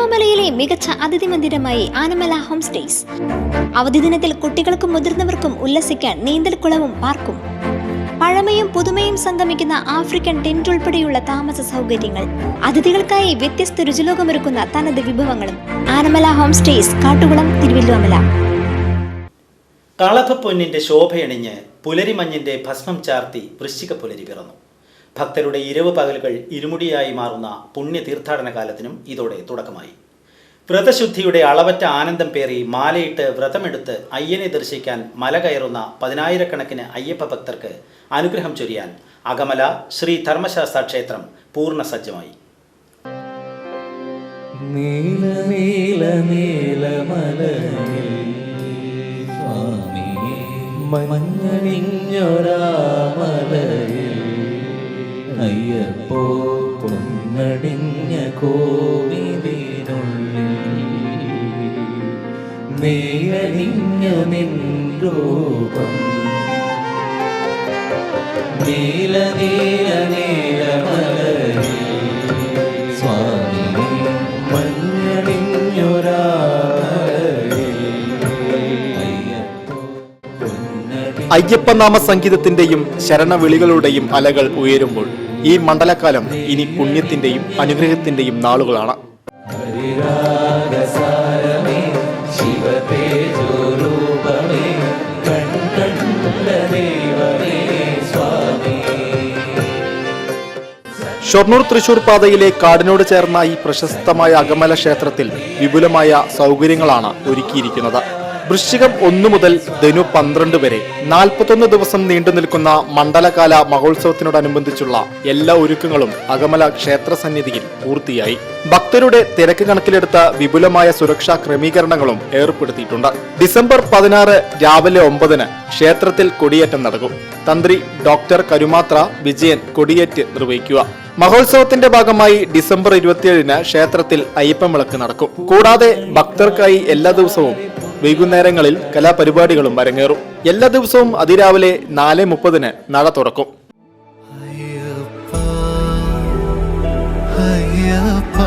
തിരുവല്ലോമലയിലെ മികച്ച അതിഥി മന്ദിരമായി Anamala home stays. അവധി ദിനത്തിൽ കുട്ടികൾക്കും മുതിർന്നവർക്കും ഉല്ലസിക്കാൻ നീന്തൽക്കുളവും പാർക്കും. പഴമയും പുതുമയും സംഗമിക്കുന്ന ആഫ്രിക്കൻ ടെന്റ് ഉൾപ്പെടെയുള്ള താമസ സൗകര്യങ്ങൾ. അതിഥികൾക്കായി വ്യത്യസ്ത രുചിലോകമൊരുക്കുന്ന തനത് വിഭവങ്ങളും. ആനമല ഹോം സ്റ്റേസ് കാട്ടുകുളം തിരുവല്ലോമല കളഭപ്പൊന്നിന്റെ ശോഭയണിഞ്ഞ് പുലരിമഞ്ഞിന്റെ ഭസ്മം ചാർത്തി വൃശ്ചിക പുലരി പിറന്നു. ഭക്തരുടെ ഇരവ് പകലുകൾ ഇരുമുടിയായി മാറുന്ന പുണ്യ തീർത്ഥാടന കാലത്തിനും ഇതോടെ തുടക്കമായി. വ്രതശുദ്ധിയുടെ അളവറ്റ ആനന്ദം പേറി മാലയിട്ട് വ്രതമെടുത്ത് അയ്യനെ ദർശിക്കാൻ മല കയറുന്ന പതിനായിരക്കണക്കിന് അയ്യപ്പ ഭക്തർക്ക് അനുഗ്രഹം ചൊരിയാൻ അകമല ശ്രീ ധർമ്മശാസ്ത്ര ക്ഷേത്രം പൂർണ സജ്ജമായി. നീല നീല നീല അയ്യപ്പോ പൊന്നടിഞ്ഞ കോവിലിനുള്ളിൽ നീലണിഞ്ഞു നിൻ നീല നീല നീല മഞ്ഞണിഞ്ഞൊരാ അയ്യപ്പനാമ സംഗീതത്തിന്റെയും ശരണവിളികളുടെയും അലകൾ ഉയരുമ്പോൾ ഈ മണ്ഡലകാലം ഇനി പുണ്യത്തിന്റെയും അനുഗ്രഹത്തിന്റെയും നാളുകളാണ്. ഷൊർണൂർ തൃശൂർ പാതയിലെ കാടിനോട് ചേർന്ന ഈ പ്രശസ്തമായ അകമല ക്ഷേത്രത്തിൽ വിപുലമായ സൗകര്യങ്ങളാണ് ഒരുക്കിയിരിക്കുന്നത്. വൃശ്ചികം ഒന്നു മുതൽ ധനു പന്ത്രണ്ട് വരെ. നാൽപ്പത്തൊന്ന് ദിവസം നീണ്ടു നിൽക്കുന്ന മണ്ഡലകാല മഹോത്സവത്തിനോടനുബന്ധിച്ചുള്ള എല്ലാ ഒരുക്കങ്ങളും അകമല ക്ഷേത്ര സന്നിധിയിൽ പൂർത്തിയായി. ഭക്തരുടെ തിരക്ക് കണക്കിലെടുത്ത വിപുലമായ സുരക്ഷാ ക്രമീകരണങ്ങളും ഏർപ്പെടുത്തിയിട്ടുണ്ട്. ഡിസംബർ പതിനാറ് രാവിലെ ഒമ്പതിന് ക്ഷേത്രത്തിൽ കൊടിയേറ്റം നടക്കും. തന്ത്രി ഡോക്ടർ കരുമാത്ര വിജയൻ കൊടിയേറ്റ് നിർവഹിക്കുക. മഹോത്സവത്തിന്റെ ഭാഗമായി ഡിസംബർ ഇരുപത്തിയേഴിന് ക്ഷേത്രത്തിൽ അയ്യപ്പം വിളക്ക് നടക്കും. കൂടാതെ ഭക്തർക്കായി എല്ലാ ദിവസവും വൈകുന്നേരങ്ങളിൽ കലാപരിപാടികളും അരങ്ങേറും. എല്ലാ ദിവസവും അതിരാവിലെ നാല് മുപ്പതിന് നട തുറക്കും. അയ്യപ്പ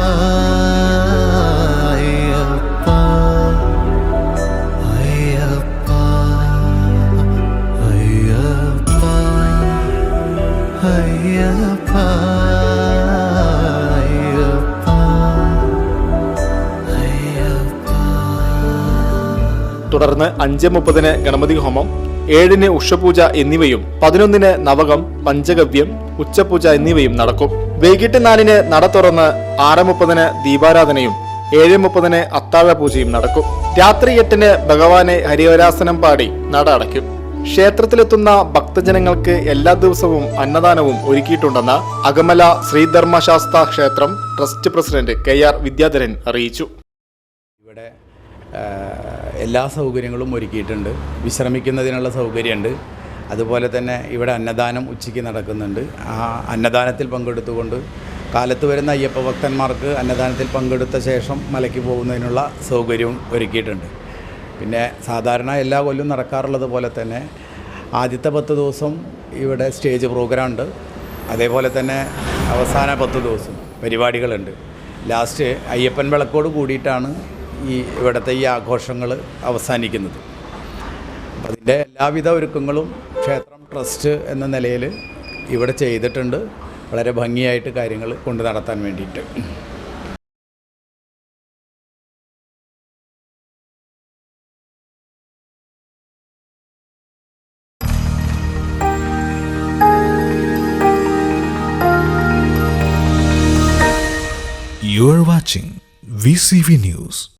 തുടർന്ന് അഞ്ച് മുപ്പതിന് ഗണപതി ഹോമം ഏഴിന് ഉഷപൂജ എന്നിവയും പതിനൊന്നിന് നവകം പഞ്ചഗവ്യം ഉച്ചപൂജ എന്നിവയും നടക്കും. വൈകിട്ട് നാലിന് നട തുറന്ന് ആറ് മുപ്പതിന് ദീപാരാധനയും ഏഴ് മുപ്പതിന് അത്താഴ പൂജയും നടക്കും. രാത്രി എട്ടിന് ഭഗവാനെ ഹരിവരാസനം പാടി നട അടയ്ക്കും. ക്ഷേത്രത്തിലെത്തുന്ന ഭക്തജനങ്ങൾക്ക് എല്ലാ ദിവസവും അന്നദാനവും ഒരുക്കിയിട്ടുണ്ടെന്ന് അകമല ശ്രീധർമ്മശാസ്ത്ര ക്ഷേത്രം trust president K R Vidyadharan അറിയിച്ചു. ഇവിടെ എല്ലാ സൗകര്യങ്ങളും ഒരുക്കിയിട്ടുണ്ട്. വിശ്രമിക്കുന്നതിനുള്ള സൗകര്യമുണ്ട്. അതുപോലെ തന്നെ ഇവിടെ അന്നദാനം ഉച്ചയ്ക്ക് നടക്കുന്നുണ്ട്. ആ അന്നദാനത്തിൽ പങ്കെടുത്തുകൊണ്ട് കാലത്ത് വരുന്ന അയ്യപ്പ ഭക്തന്മാർക്ക് അന്നദാനത്തിൽ പങ്കെടുത്ത ശേഷം മലയ്ക്ക് പോകുന്നതിനുള്ള സൗകര്യവും ഒരുക്കിയിട്ടുണ്ട്. പിന്നെ സാധാരണ എല്ലാ കൊല്ലവും നടക്കാറുള്ളത് പോലെ തന്നെ ആദ്യത്തെ പത്ത് ദിവസം ഇവിടെ സ്റ്റേജ് പ്രോഗ്രാം ഉണ്ട്. അതേപോലെ തന്നെ അവസാന പത്ത് ദിവസം പരിപാടികളുണ്ട്. ലാസ്റ്റ് അയ്യപ്പൻ വിളക്കോട് കൂടിയിട്ടാണ് ഈ ഇവിടുത്തെ ഈ ആഘോഷങ്ങൾ അവസാനിക്കുന്നത്. അപ്പം അതിന്റെ എല്ലാവിധ ഒരുക്കങ്ങളും ക്ഷേത്രം ട്രസ്റ്റ് എന്ന നിലയിൽ ഇവിടെ ചെയ്തിട്ടുണ്ട്. വളരെ ഭംഗിയായിട്ട് കാര്യങ്ങൾ കൊണ്ടു നടത്താൻ വേണ്ടിയിട്ട്. You are watching VCV News.